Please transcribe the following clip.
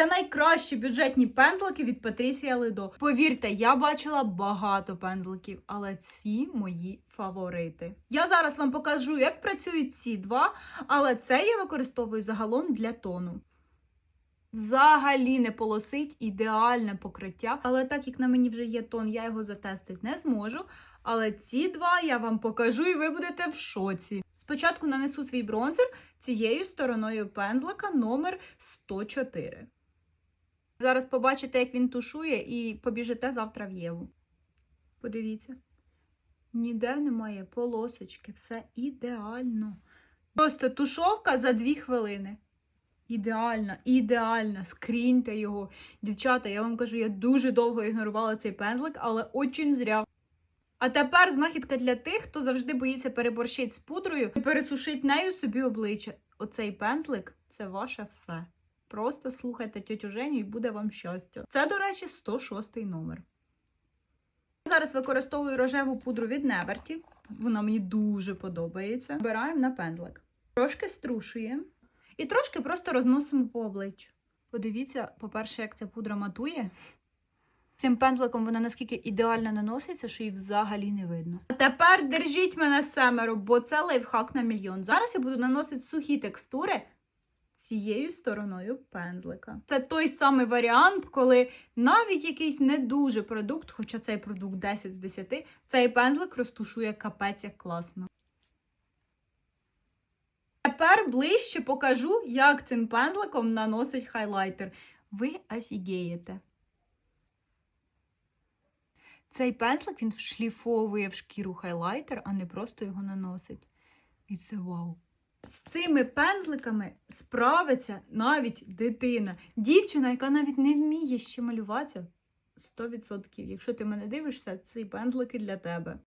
Це найкращі бюджетні пензлики від Патрісія Ледо. Повірте, я бачила багато пензликів, але ці мої фаворити. Я зараз вам покажу, як працюють ці два, але це я використовую загалом для тону. Взагалі не полосить ідеальне покриття, але так як на мені вже є тон, я його затестити не зможу. Але ці два я вам покажу, і ви будете в шоці. Спочатку нанесу свій бронзер цією стороною пензлика номер 104. Зараз побачите, як він тушує, і побіжите завтра в Єву. Подивіться. Ніде немає полосочки, все ідеально. Просто тушовка за 2 хвилини. Ідеальна, ідеальна. Скріньте його. Дівчата, я вам кажу, я дуже довго ігнорувала цей пензлик, але очень зря. А тепер знахідка для тих, хто завжди боїться переборщити з пудрою і пересушити нею собі обличчя. Оцей пензлик це ваше все. Просто слухайте тьотю Женю і буде вам щастя. Це, до речі, 106 номер. Зараз використовую рожеву пудру від Неверті. Вона мені дуже подобається. Збираємо на пензлик. Трошки струшуємо і трошки просто розносимо по обличчю. Подивіться, по-перше, як ця пудра матує. Цим пензликом вона наскільки ідеально наноситься, що її взагалі не видно. А тепер держіть мене семеро, бо це лайфхак на мільйон. Зараз я буду наносити сухі текстури цією стороною пензлика. Це той самий варіант, коли навіть якийсь не дуже продукт, хоча цей продукт 10 з 10, цей пензлик розтушує капець як класно. Тепер ближче покажу, як цим пензликом наносить хайлайтер. Ви офігієте. Цей пензлик він вшліфовує в шкіру хайлайтер, а не просто його наносить. І це вау. З цими пензликами справиться навіть дитина. Дівчина, яка навіть не вміє ще малюватися. 100%. Якщо ти мене дивишся, ці пензлики для тебе.